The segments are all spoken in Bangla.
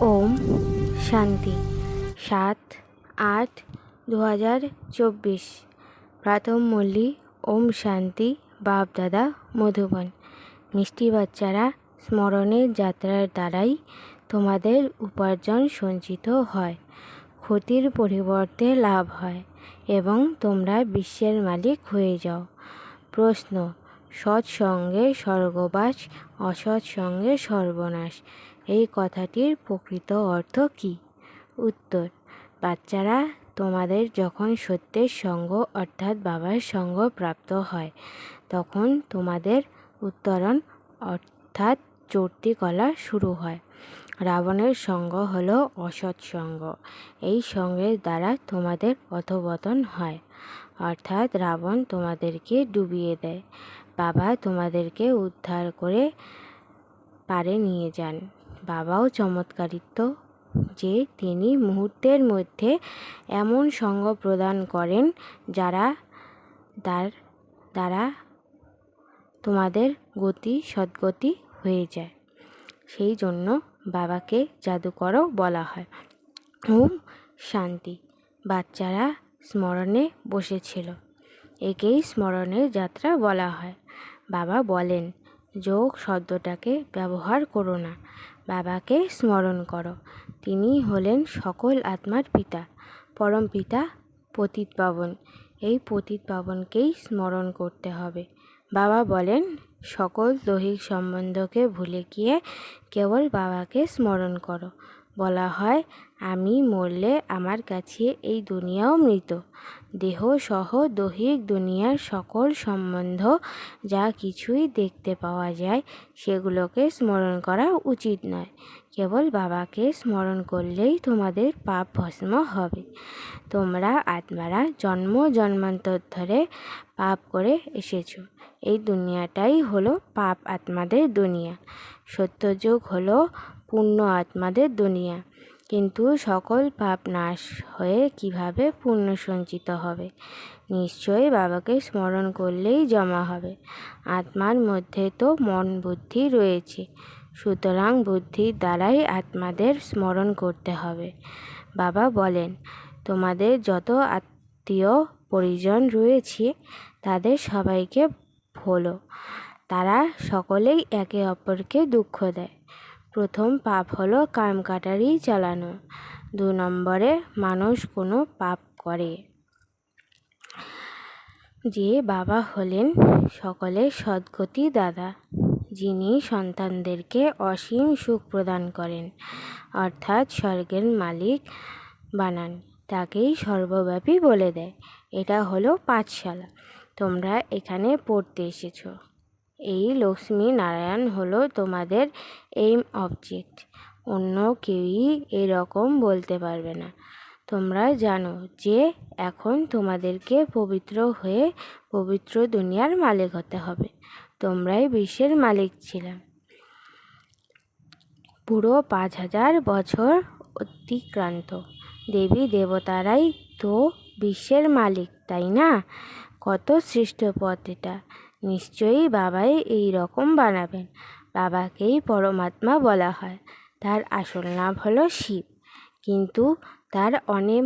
ওম শান্তি। সাত আট দু হাজার চব্বিশ। প্রথম মল্লি, ওম শান্তি বাপদাদা মধুবন। মিষ্টি বাচ্চারা স্মরণের যাত্রার দ্বারাই তোমাদের উপার্জন সঞ্চিত হয়। ক্ষতির পরিবর্তে লাভ হয় এবং তোমরা বিশ্বের মালিক হয়ে যাও। প্রশ্ন, সৎসঙ্গে স্বর্গবাস, অসৎসঙ্গে সর্বনাশ। এই কথাটির প্রকৃত অর্থ কী? উত্তর, বাচ্চারা তোমাদের যখন সত্যের সঙ্গ অর্থাৎ বাবার সঙ্গ প্রাপ্ত হয়, তখন তোমাদের উত্তরণ অর্থাৎ চড়তি কলা শুরু হয়। রাবণের সঙ্গ হলো অসৎসঙ্গ এই সঙ্গের দ্বারা তোমাদের অধপতন হয়। অর্থাৎ রাবণ তোমাদেরকে ডুবিয়ে দেয়। বাবা তোমাদেরকে উদ্ধার করে পারে নিয়ে যান। বাবাও চমৎকারিত্ব যে তিনি মুহূর্তের মধ্যে এমন সঙ্গ প্রদান করেন যারা তার দ্বারা তোমাদের গতি সদ্গতি হয়ে যায়। সেই জন্য বাবাকে জাদুকরও বলা হয়। ওম শান্তি। বাচ্চারা স্মরণে বসেছিল। একেই স্মরণের যাত্রা বলা হয়। বাবা বলেন, যোগ শব্দটাকে ব্যবহার করো না। বাবাকে স্মরণ করো। তিনি হলেন সকল আত্মার পিতা, পরম পিতা, পতিত পাবন। এই পতিত পাবনকেই স্মরণ করতে হবে। বাবা বলেন, সকল দৈহিক সম্বন্ধকে ভুলে গিয়ে কেবল বাবাকে স্মরণ করো। বলা হয় আমি মরলে আমার কাছে এই দুনিয়াও মৃত। দেহ সহ দৈহিক দুনিয়ার সকল সম্বন্ধ যা কিছুই দেখতে পাওয়া যায়, সেগুলোকে স্মরণ করা উচিত নয়। কেবল বাবাকে স্মরণ করলেই তোমাদের পাপ ভস্ম হবে। তোমরা আত্মারা জন্ম জন্মান্তর ধরে পাপ করে এসেছ। এই দুনিয়াটাই হলো পাপ আত্মাদের দুনিয়া। সত্যযুগ হলো পূর্ণ আত্মাদের দুনিয়া। কিন্তু সকল পাপ নাশ হয়ে কীভাবে পুণ্য সঞ্চিত হবে? নিশ্চয়ই বাবাকে স্মরণ করলেই জমা হবে। আত্মার মধ্যে তো মন বুদ্ধি রয়েছে। সুতরাং বুদ্ধির দ্বারাই আত্মাদের স্মরণ করতে হবে। বাবা বলেন, তোমাদের যত আত্মীয় পরিজন রয়েছে, তাদের সবাইকে হলো তারা সকলেই একে অপরকে দুঃখ দেয়। প্রথম পাপ হলো কাম কাটারি চালানো। দু নম্বরে, মানুষ কোনো পাপ করে। যে বাবা হলেন সকলের সদ্গতি দাদা, যিনি সন্তানদেরকে অসীম সুখ প্রদান করেন, অর্থাৎ স্বর্গের মালিক বানান, তাকেই সর্বব্যাপী বলে দেয়। এটা হলো পাঠশালা। তোমরা এখানে পড়তে এসেছ। এই লক্ষ্মী নারায়ণ হলো তোমাদের এইম অবজেক্ট অন্য কেউই এরকম বলতে পারবে না। তোমরা জানো যে এখন তোমাদেরকে পবিত্র হয়ে পবিত্র দুনিয়ার মালিক হতে হবে। তোমরাই বিশ্বের মালিক ছিলাম পুরো পাঁচ হাজার বছর অতিক্রান্ত। দেবী দেবতারাই তো বিশ্বের মালিক, তাই না? কত সৃষ্ট পথ এটা। নিশ্চয়ই বাবাই এই রকম বানাবেন। বাবাকেই পরমাত্মা বলা হয়। তার আসল নাম হলো শিব। কিন্তু তার অনেক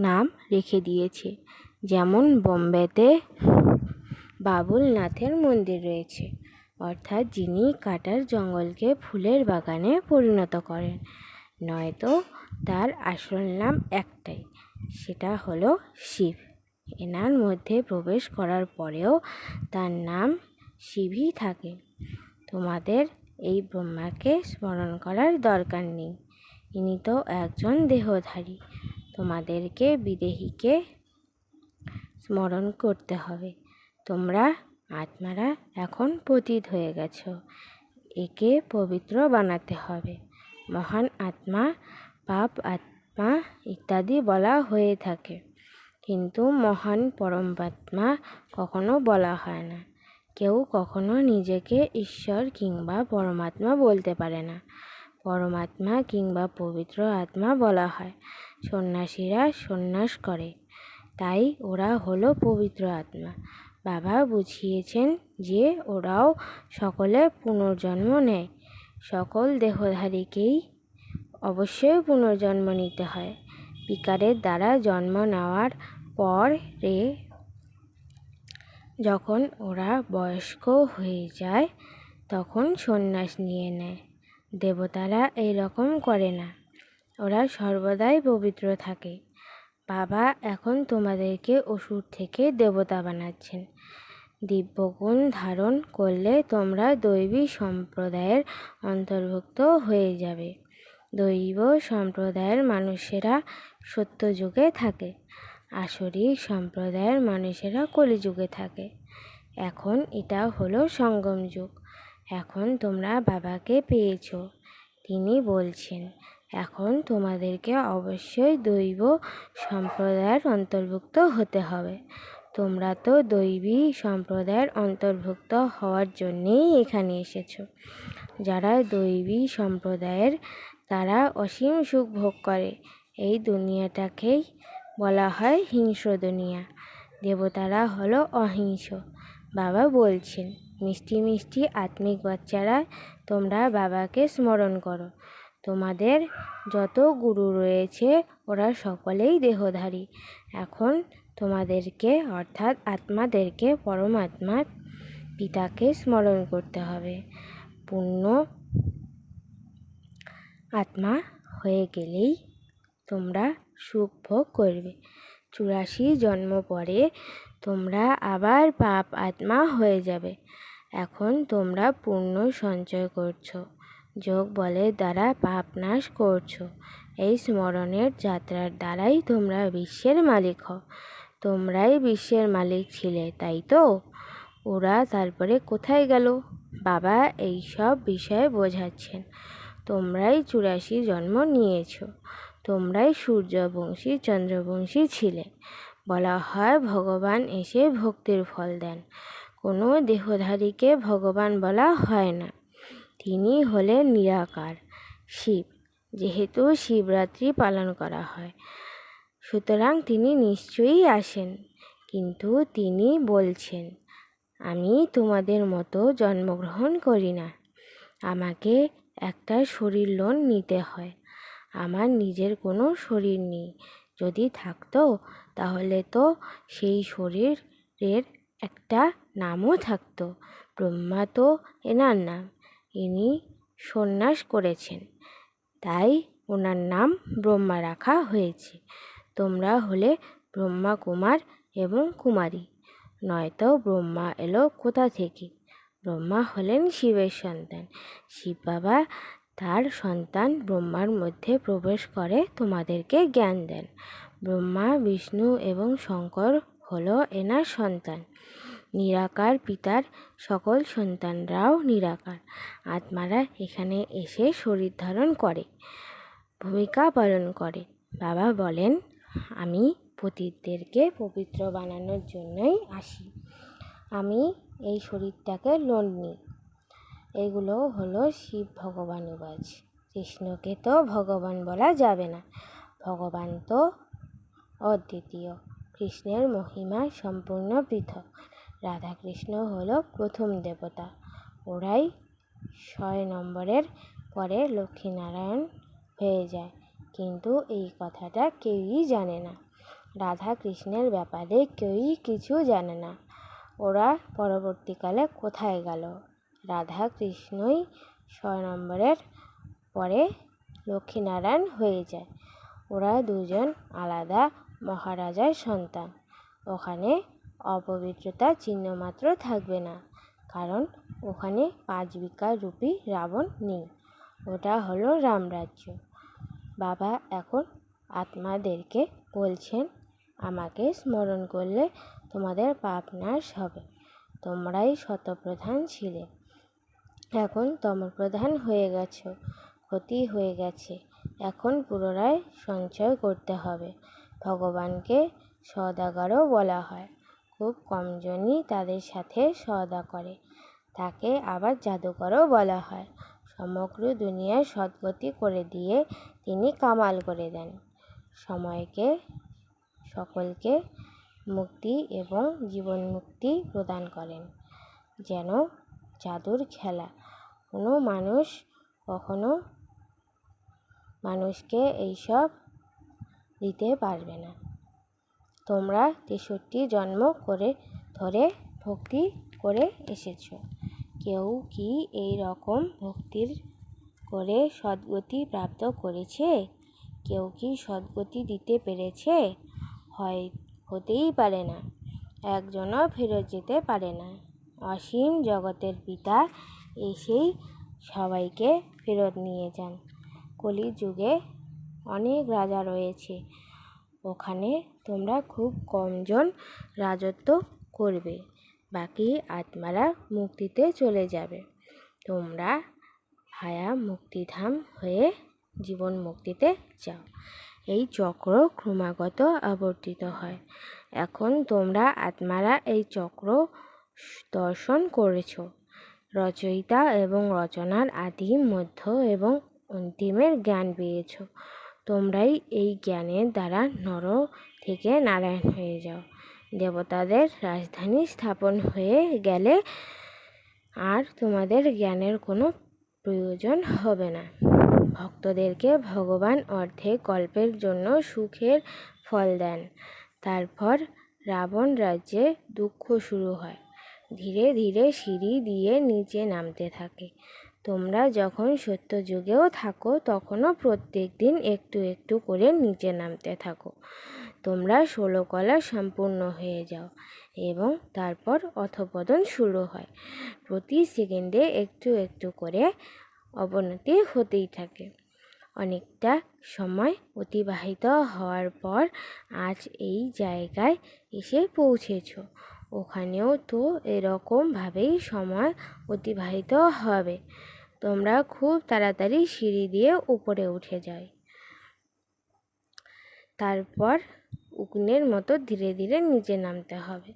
নাম রেখে দিয়েছে। যেমন বোম্বেতে বাবুলনাথের মন্দির রয়েছে। অর্থাৎ যিনি কাটার জঙ্গলকে ফুলের বাগানে পরিণত করেন। নয়তো তার আসল নাম একটাই, সেটা হলো শিব। এনার মধ্যে প্রবেশ করার পরেও তার নাম শিবই থাকে। তোমাদের এই ব্রহ্মাকে স্মরণ করার দরকার নেই। ইনি তো একজন দেহধারী। তোমাদেরকে বিদেহীকে স্মরণ করতে হবে। তোমরা আত্মারা এখন পতিত হয়ে গেছো। একে পবিত্র বানাতে হবে। মহান আত্মা, পাপ আত্মা ইত্যাদি বলা হয়ে থাকে। কিন্তু মহান পরমাত্মা কখনো বলা হয় না। কেউ কখনো নিজেকে ঈশ্বর কিংবা পরমাত্মা বলতে পারে না। পরমাত্মা কিংবা পবিত্র আত্মা বলা হয়। সন্ন্যাসীরা সন্ন্যাস করে। তাই ওরা হলো পবিত্র আত্মা। বাবা বুঝিয়েছেন যে ওরাও সকলে পুনর্জন্ম নেয়। সকল দেহধারীকেই অবশ্যই পুনর্জন্ম নিতে হয়। পিকারের দ্বারা জন্ম নেওয়ার পরে যখন ওরা বয়স্ক হয়ে যায়, তখন সন্ন্যাস নিয়ে নেয়। দেবতারা এরকম করে না। ওরা সর্বদাই পবিত্র থাকে। বাবা এখন তোমাদেরকে অসুর থেকে দেবতা বানাচ্ছেন। দিব্যগুণ ধারণ করলে তোমরা দৈবী সম্প্রদায়ের অন্তর্ভুক্ত হয়ে যাবে। দৈব সম্প্রদায়ের মানুষেরা সত্যযুগে থাকে। আসরিক সম্প্রদায়ের মানুষেরা কলিযুগে থাকে। এখন এটা হলো সঙ্গম যুগ। এখন তোমরা বাবাকে পেয়েছ, তিনি বলছেন, এখন তোমাদেরকে অবশ্যই দৈব সম্প্রদায়ের অন্তর্ভুক্ত হতে হবে। তোমরা তো দৈবী সম্প্রদায়ের অন্তর্ভুক্ত হওয়ার জন্যেই এখানে এসেছ। যারা দৈবী সম্প্রদায়ের, তারা অসীম সুখ ভোগ করে। এই দুনিয়াটাকেই বলা হয় হিংস্র দুনিয়া দেবতারা হলো অহিংস। বাবা বলছেন, মিষ্টি মিষ্টি আত্মিক বাচ্চারা, তোমরা বাবাকে স্মরণ করো। তোমাদের যত গুরু রয়েছে, ওরা সকলেই দেহধারী। এখন তোমাদেরকে, অর্থাৎ আত্মাদেরকে, পরমাত্মার পিতাকে স্মরণ করতে হবে। পূর্ণ আত্মা হয়ে গেলেই তোমরা সুখ ভোগ করবে। চুরাশি জন্ম পরে তোমরা আবার পাপ আত্মা হয়ে যাবে। এখন তোমরা পুণ্য সঞ্চয় করছ। যোগ বলের দ্বারা পাপ নাশ করছ। এই স্মরণের যাত্রার দ্বারাই তোমরা বিশ্বের মালিক হও। তোমরাই বিশ্বের মালিক ছিলে, তাই তো? ওরা তারপরে কোথায় গেল? বাবা এই সব বিষয়ে বোঝাচ্ছেন। তোমরাই চুরাশি জন্ম নিয়েছ। তোমরাই সূর্যবংশী, চন্দ্রবংশী ছিলে। বলা হয় ভগবান এসে ভক্তির ফল দেন। কোনো দেহধারীকে ভগবান বলা হয় না। তিনি হলেন নিরাকার, শিব, যেহেতু শিবরাত্রি পালন করা হয়। সুতরাং তিনি নিশ্চয়ই আসেন, কিন্তু তিনি বলছেন, আমি তোমাদের মতো জন্মগ্রহণ করি না। আমাকে একটা শরীর লোন নিতে হয়। আমার নিজের কোনো শরীর নেই। যদি থাকতো, তাহলে তো সেই শরীরের একটা নামও থাকতো। ব্রহ্মা তো এনার নাম, ইনি সন্ন্যাস করেছেন। তাই ওনার নাম ব্রহ্মা রাখা হয়েছে। তোমরা হলে ব্রহ্মা কুমার এবং কুমারী, নয়তো ব্রহ্মা এলো কোথা থেকে? ব্রহ্মা হলেন শিবের সন্তান। শিব বাবা তার সন্তান ব্রহ্মার মধ্যে প্রবেশ করে তোমাদেরকে জ্ঞান দেন। ব্রহ্মা, বিষ্ণু এবং শঙ্কর হলো এনার সন্তান। নিরাকার পিতার সকল সন্তানরাও নিরাকার। আত্মারা এখানে এসে শরীর ধারণ করে, ভূমিকা পালন করে। বাবা বলেন, আমি পতিতদেরকে পবিত্র বানানোর জন্যই আসি। আমি এই শরীরটাকে লোন নিই। এগুলো হলো শিব ভগবান উবাজ কৃষ্ণকে তো ভগবান বলা যাবে না। ভগবান তো অদ্বিতীয়। কৃষ্ণের মহিমা সম্পূর্ণ পৃথক। রাধাকৃষ্ণ হলো প্রথম দেবতা। ওরাই ছয় নম্বরের পরে লক্ষ্মীনারায়ণ হয়ে যায়। কিন্তু এই কথাটা কেউই জানে না। রাধা কৃষ্ণের ব্যাপারে কেউই কিছু জানে না। ওরা পরবর্তীকালে কোথায় গেল? রাধা কৃষ্ণই ছয় নম্বরের পরে লক্ষ্মীনারায়ণ হয়ে যায়। ওরা দুজন আলাদা মহারাজার সন্তান। ওখানে অপবিত্রতা চিহ্নমাত্র থাকবে না, কারণ ওখানে পাঁচ বিকার রূপী রাবণ নেই। ওটা হলো রামরাজ্য। বাবা এখন আত্মাদেরকে বলছেন, আমাকে স্মরণ করলে তোমাদের পাপ নাশ হবে। তোমরাই শতপ্রধান ছিলে। এখন তমপ্রধান হয়ে গেছো, ক্ষতি হয়ে গেছে। এখন পুনরায় সঞ্চয় করতে হবে, ভগবানকে সদাগরও বলা হয়। খুব কমজনই তাদের সাথে সদা করে, তাকে আবার জাদুকরও বলা হয়। সমগ্র দুনিয়ায় সদ্গতি করে দিয়ে তিনি কামাল করে দেন। সময়কে, সকলকে মুক্তি এবং জীবন মুক্তি প্রদান করেন, যেন জাদুর খেলা। কোনো মানুষ কখনো মানুষকে এইসব দিতে পারবে না। তোমরা তেষট্টি জন্ম করে, ধরে ভক্তি করে এসেছ। কেউ কি এই রকম ভক্তির করে সদ্গতি প্রাপ্ত করেছে? কেউ কি সদ্গতি দিতে পেরেছে? হয়, হতেই পারে না। একজনও ফেরত যেতে পারে না। অসীম জগতের পিতা এসেই সবাইকে ফেরত নিয়ে যান। কলিযুগে অনেক রাজা রয়েছে। ওখানে তোমরা খুব কমজন রাজত্ব করবে। বাকি আত্মারা মুক্তিতে চলে যাবে। তোমরা হায়া মুক্তিধাম হয়ে জীবন মুক্তিতে যাও। এই চক্র ক্রমাগত আবর্তিত হয়। এখন তোমরা আত্মারা এই চক্র দর্শন করেছ। রচয়িতা এবং রচনার আদি মধ্য এবং অন্তিমের জ্ঞান পেয়েছ। তোমরাই এই জ্ঞানের দ্বারা নর থেকে নারায়ণ হয়ে যাও। দেবতাদের রাজধানী স্থাপন হয়ে গেলে আর তোমাদের জ্ঞানের কোনো প্রয়োজন হবে না। ভক্তদেরকে ভগবান অর্ধেক কল্পের জন্য সুখের ফল দেন। তারপর রাবণ রাজ্যে দুঃখ শুরু হয়। ধীরে ধীরে সিঁড়ি দিয়ে নিচে নামতে থাকে। তোমরা যখন সত্য যুগেও থাকো, তখনও প্রত্যেক দিন একটু একটু করে নিচে নামতে থাকো। তোমরা ষোলো কলা সম্পূর্ণ হয়ে যাও এবং তারপর অথপতন শুরু হয়। প্রতি সেকেন্ডে একটু একটু করে অবনতি হতেই থাকে। অনেকটা সময় অতিবাহিত হওয়ার পর আজ এই জায়গায় এসে পৌঁছেছ। ওখানেও তো এরকমভাবেই সময় অতিবাহিত হবে। তোমরা খুব তাড়াতাড়ি সিঁড়ি দিয়ে উপরে উঠে যায় তারপর উকুনের মতো ধীরে ধীরে নিচে নামতে হবে।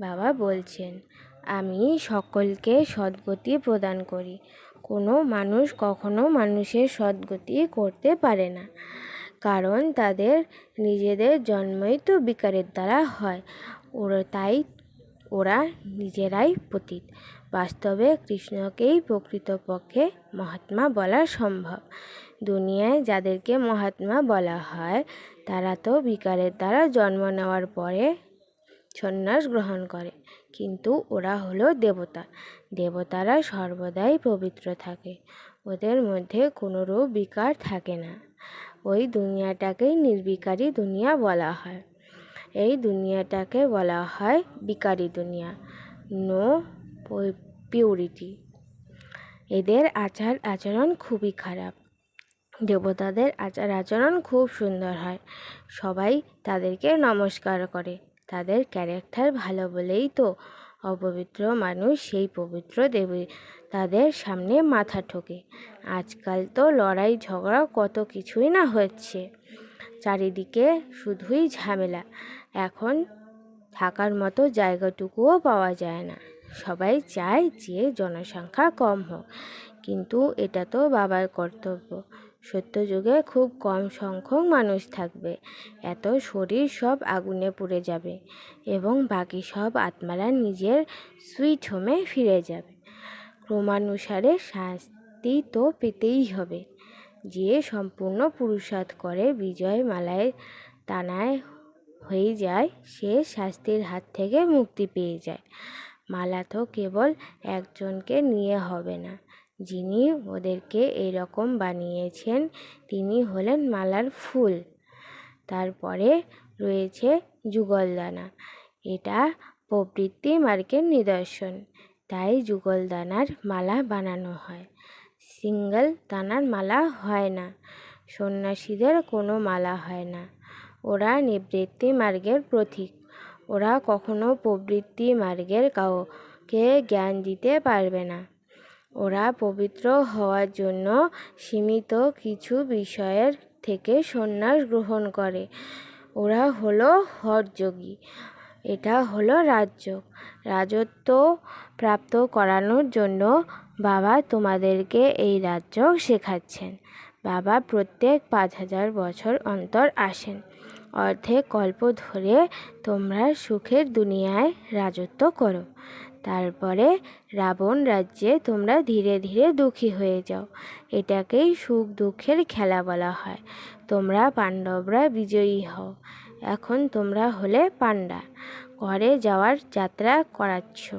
বাবা বলছেন, আমি সকলকে সদ্গতি প্রদান করি। কোনো মানুষ কখনো মানুষের সদ্গতি করতে পারে না। কারণ তাদের নিজেদের জন্মই তো বিকারের দ্বারা হয়। ওরা তাই, ওরা নিজেরাই পতীত। বাস্তবে কৃষ্ণকেই প্রকৃতপক্ষে মহাত্মা বলা সম্ভব। দুনিয়ায় যাদেরকে মহাত্মা বলা হয়, তারা তো বিকারের দ্বারা জন্ম নেওয়ার পরে সন্ন্যাস গ্রহণ করে। কিন্তু ওরা হলো দেবতা। দেবতারা সর্বদাই পবিত্র থাকে। ওদের মধ্যে কোনোরূপ বিকার থাকে না। ওই দুনিয়াটাকেই নির্বিকারী দুনিয়া বলা হয়। এই দুনিয়াটাকে বলা হয় বিকারী দুনিয়া নো পিউরিটি এদের আচার আচরণ খুবই খারাপ। দেবতাদের আচার আচরণ খুব সুন্দর হয়। সবাই তাদেরকে নমস্কার করে। তাদের ক্যারেক্টার ভালো বলেই তো অপবিত্র মানুষ সেই পবিত্র দেবী তাদের সামনে মাথা ঠোকে। আজকাল তো লড়াই ঝগড়া কত কিছুই না হচ্ছে। চারিদিকে শুধুই ঝামেলা। এখন থাকার মতো জায়গাটুকুও পাওয়া যায় না। সবাই চায় যে জনসংখ্যা কম হোক, কিন্তু এটা তো বাবার কর্তব্য। সত্যযুগে খুব কম সংখ্যক মানুষ থাকবে, এত শরীর সব আগুনে পুড়ে যাবে এবং বাকি সব আত্মারা নিজের সুইট হোমে ফিরে যাবে। ক্রমানুসারে শাস্তি তো পেতেই হবে। যে সম্পূর্ণ পুরুষার্থ করে বিজয় মালায় টানায় হয়ে যায়, সে শাস্তির হাত থেকে মুক্তি পেয়ে যায়। মালা তো কেবল একজনকে নিয়ে হবে না, যিনি ওদেরকে এরকম বানিয়েছেন, তিনি হলেন মালার ফুল। তারপরে রয়েছে যুগলদানা। এটা প্রবৃত্তি মার্গের নিদর্শন, তাই যুগলদানার মালা বানানো হয়। সিঙ্গেল দানার মালা হয় না, সন্ন্যাসীদের কোনো মালা হয় না। ওরা নিবৃত্তি মার্গের প্রতীক। ওরা কখনো প্রবৃত্তি মার্গের কাউকে জ্ঞান দিতে পারবে না। ওরা পবিত্র হওয়ার জন্য সীমিত কিছু বিষয়ের থেকে সন্ন্যাস গ্রহণ করে। ওরা হলো হরযোগী। এটা হলো রাজ্য। রাজত্ব প্রাপ্ত করানোর জন্য বাবা তোমাদেরকে এই রাজ্য শেখাচ্ছেন। বাবা প্রত্যেক পাঁচ হাজার বছর অন্তর আসেন। অর্ধেক কল্প ধরে তোমরা সুখের দুনিয়ায় রাজত্ব করো। তারপরে রাবণ রাজ্যে তোমরা ধীরে ধীরে দুঃখী হয়ে যাও। এটাকেই সুখ দুঃখের খেলা বলা হয়। তোমরা পাণ্ডবরা বিজয়ী হও। এখন তোমরা হলে পাণ্ডা। ঘরে যাওয়ার যাত্রা করাচ্ছ।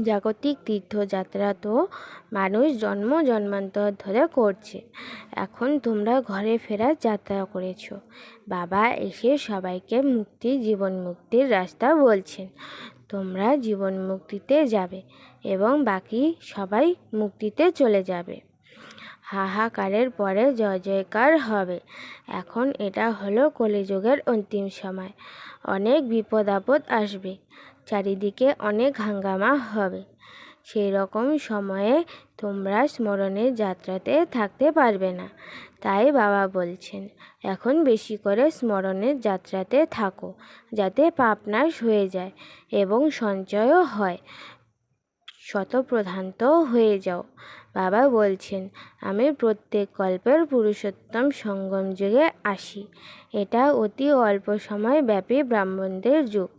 জাগতিক তীর্থযাত্রা তো মানুষ জন্ম জন্মান্তর ধরে করছে। এখন তোমরা ঘরে ফেরার যাত্রা করেছ। বাবা এসে সবাইকে মুক্তি, জীবন মুক্তির রাস্তা বলছেন। তোমরা জীবন মুক্তিতে যাবে এবং বাকি সবাই মুক্তিতে চলে যাবে। হাহাকারের পরে জয় জয়কার হবে। এখন এটা হলো কলিযুগের অন্তিম সময়। অনেক বিপদ আপদ আসবে। চারিদিকে অনেক হাঙ্গামা হবে। সেই রকম সময়ে তোমরা স্মরণের যাত্রাতে থাকতে পারবে না। তাই বাবা বলছেন, এখন বেশি করে স্মরণের যাত্রাতে থাকো, যাতে পাপনাশ হয়ে যায় এবং সঞ্চয়ও হয়। শতপ্রধান্ত হয়ে যাও। বাবা বলছেন, আমি প্রত্যেক কল্পের পুরুষোত্তম সঙ্গম যুগে আসি। এটা অতি অল্প সময় ব্যাপী ব্রাহ্মণদের যুগ।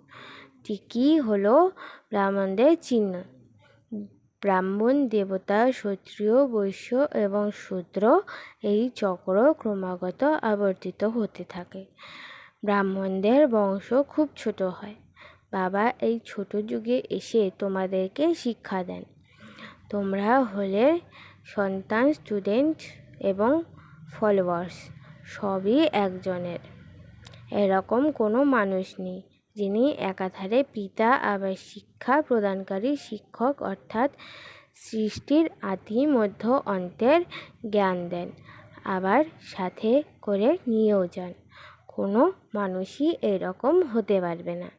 কী হলো ব্রাহ্মণদের চিহ্ন। ব্রাহ্মণ দেবতা ক্ষত্রিয় বৈশ্য এবং শূদ্র এই চক্র ক্রমাগত আবর্তিত হতে থাকে। ব্রাহ্মণদের বংশ খুব ছোট হয়। বাবা এই ছোট যুগে এসে তোমাদেরকে শিক্ষা দেন। তোমরা হলে সন্তান স্টুডেন্ট এবং ফলোয়ার্স সবই একজনের। এরকম কোনো মানুষ নেই। যিনি একাধারে পিতা আবার শিক্ষা প্রদানকারী শিক্ষক অর্থাৎ সৃষ্টির আদি মধ্য অন্তের জ্ঞান দেন, আবার সাথে করে নিয়েও যান। কোনো মানুষই এরকম হতে পারবে না।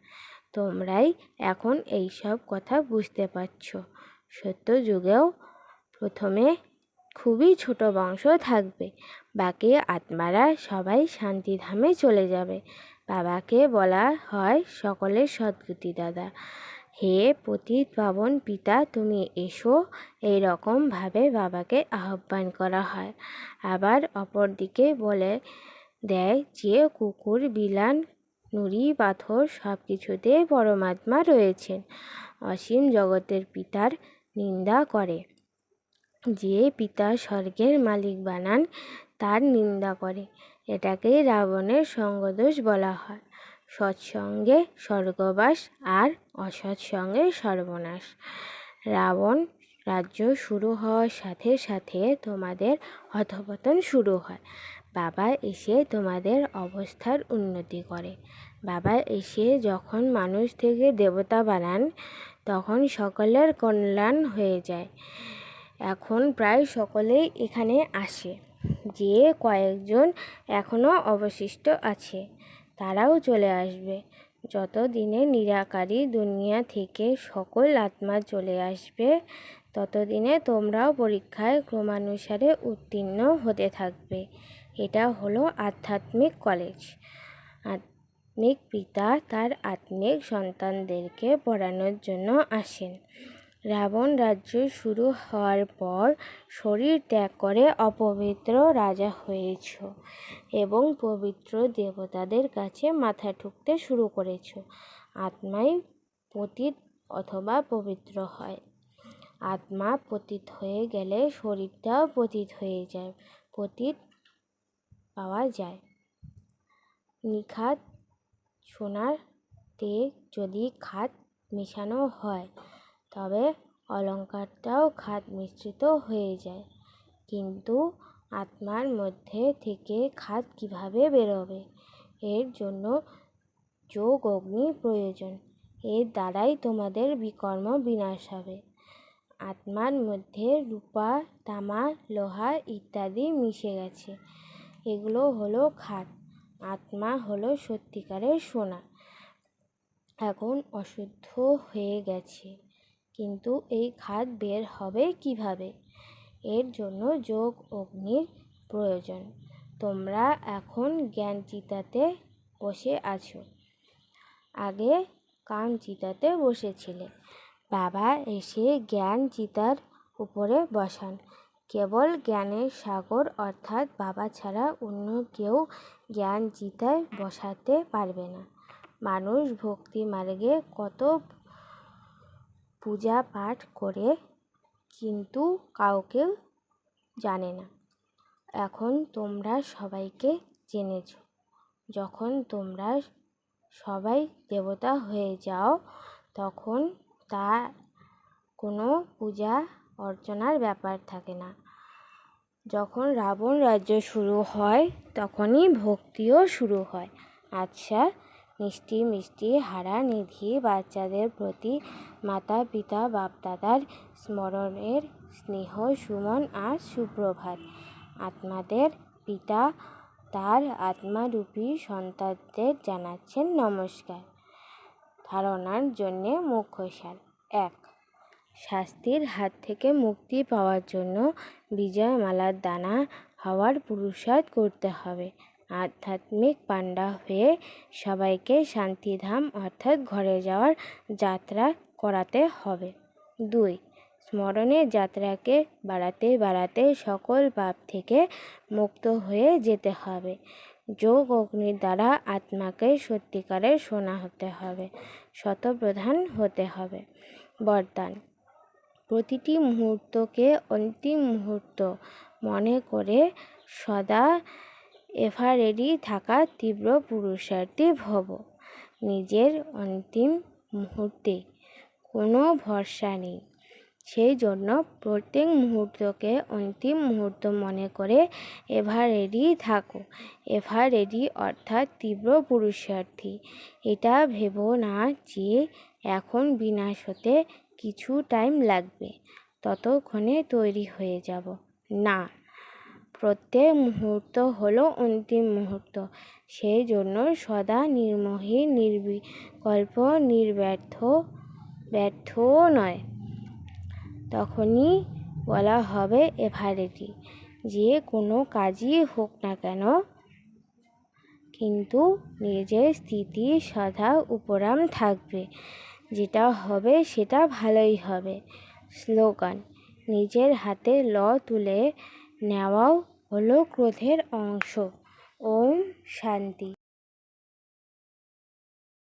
তোমরাই এখন এই সব কথা বুঝতে পারছ। সত্য যুগেও প্রথমে খুবই ছোট বংশ থাকবে, বাকি আত্মারা সবাই শান্তিধামে চলে যাবে। বাবাকে বলা হয় সকলের সদ্গতি দাদা। হে পতিত পাবন পিতা, তুমি এসো। এই রকমভাবে বাবাকে আহ্বান করা হয়। আবার অপরদিকে বলে দেয় যে, কুকুর, বিলান, নুড়ি, পাথর সব কিছুতে পরমাত্মা রয়েছেন অসীম জগতের পিতার নিন্দা করে। যে পিতা স্বর্গের মালিক বানান তার নিন্দা করে। এটাকেই রাবণের সঙ্গদোষ বলা হয়। সৎসঙ্গে স্বর্গবাস আর অসৎসঙ্গে সর্বনাশ। রাবণ রাজ্য শুরু হওয়ার সাথে সাথে তোমাদের অধপতন শুরু হয়। বাবা এসে তোমাদের অবস্থার উন্নতি করে। বাবা এসে যখন মানুষ থেকে দেবতা বানান, তখন সকলের কল্যাণ হয়ে যায়। এখন প্রায় সকলেই এখানে আসে। যে কয়েকজন এখনও অবশিষ্ট আছে, তারাও চলে আসবে। যত দিনে নিরাকারী দুনিয়া থেকে সকল আত্মা চলে আসবে ততদিনে তোমরাও পরীক্ষায় ক্রমানুসারে উত্তীর্ণ হতে থাকবে। এটা হলো আধ্যাত্মিক কলেজ। আত্মিক পিতা তার আত্মিক সন্তানদেরকে পড়ানোর জন্য আসেন। রাবণ রাজ্য শুরু হওয়ার পর শরীর ত্যাগ করে অপবিত্র রাজা হয়েছ এবং পবিত্র দেবতাদের কাছে মাথা ঠুকতে শুরু করেছ। আত্মাই পতিত অথবা পবিত্র হয়। আত্মা পতিত হয়ে গেলে শরীরটাও পতিত হয়ে যায়, পতিত পাওয়া যায়। নিখাত সোনার তে যদি খাত মেশানো হয় তবে অলঙ্কারটাও খাত মিশ্রিত হয়ে যায়। কিন্তু আত্মার মধ্যে থেকে খাত কীভাবে বেরোবে? এর জন্য যোগ অগ্নি প্রয়োজন। এর দ্বারাই তোমাদের বিকর্ম বিনাশ হবে। আত্মার মধ্যে রূপা, তামা, লোহা ইত্যাদি মিশে গেছে। এগুলো হলো খাত আত্মা হলো সত্যিকারের সোনা। এখন অশুদ্ধ হয়ে গেছে। কিন্তু এই খাদ বের হবে কীভাবে? এর জন্য যোগ অগ্নির প্রয়োজন। তোমরা এখন জ্ঞান চিতাতে বসে আছো। আগে কান চিতাতে বসেছিলে। বাবা এসে জ্ঞান চিতার উপরে বসান। কেবল জ্ঞানের সাগর অর্থাৎ বাবা ছাড়া অন্য কেউ জ্ঞান চিতায় বসাতে পারবে না। মানুষ ভক্তি মার্গে কত পূজা পাঠ করে কিন্তু কাউকে জানে না। এখন তোমরা সবাইকে জেনেছ, যখন তোমরা সবাই দেবতা হয়ে যাও, তখন তা কোনো পূজা অর্চনার ব্যাপার থাকে না। যখন রাবণ রাজ্য শুরু হয়, তখনই ভক্তিও শুরু হয়। আচ্ছা মিষ্টি মিষ্টি হারা নিধি বাচ্চাদের প্রতি মাতা, পিতা, বাপদাদার স্মরণের স্নেহ, সুমন আর সুপ্রভাত। আত্মাদের পিতা তার আত্মারূপী সন্তানদের জানাচ্ছেন নমস্কার। ধারণার জন্যে মুখ্যসার এক, শাস্তির হাত থেকে মুক্তি পাওয়ার জন্য বিজয় মালার দানা হওয়ার পুরুষার্থ করতে হবে। আধ্যাত্মিক পাণ্ডা হয়ে সবাইকে শান্তিধাম অর্থাৎ ঘরে যাওয়ার যাত্রা করাতে হবে। দুই স্মরণের যাত্রাকে বাড়াতে বাড়াতে সকল পাপ থেকে মুক্ত হয়ে যেতে হবে। যোগ অগ্নির দ্বারা আত্মাকে সত্যিকারের শোনা হতে হবে, শতপ্রধান হতে হবে। বরদান, প্রতিটি মুহূর্তকে অন্তিম মুহূর্ত মনে করে সদা এভারেডি থাকা তীব্র পুরুষার্থী ভব। নিজের অন্তিম মুহূর্তে কোনো ভরসা নেই। সেই জন্য প্রত্যেক মুহূর্তকে অন্তিম মুহূর্ত মনে করে এভার রেডি থাকো। এভার রেডি অর্থাৎ তীব্র পুরুষার্থী। এটা ভেবো না যে এখন বিনাশ হতে কিছু টাইম লাগবে। ততক্ষণে তৈরি হয়ে যাব। না। প্রত্যেক মুহূর্ত হলো অন্তিম মুহূর্ত। সেই জন্য সদা নির্মোহী, নির্বিকল্প, নির্ব্যর্থ ব্যর্থও নয়। তখনই বলা হবে এভারেটি, যে কোনো কাজই হোক না কেন। কিন্তু নিজের স্থিতি সদা উপরাম থাকবে, যেটা হবে সেটা ভালোই হবে। স্লোগান, নিজের হাতে ল তুলে নেওয়াও হলো ক্রোধের অংশ। ওম শান্তি।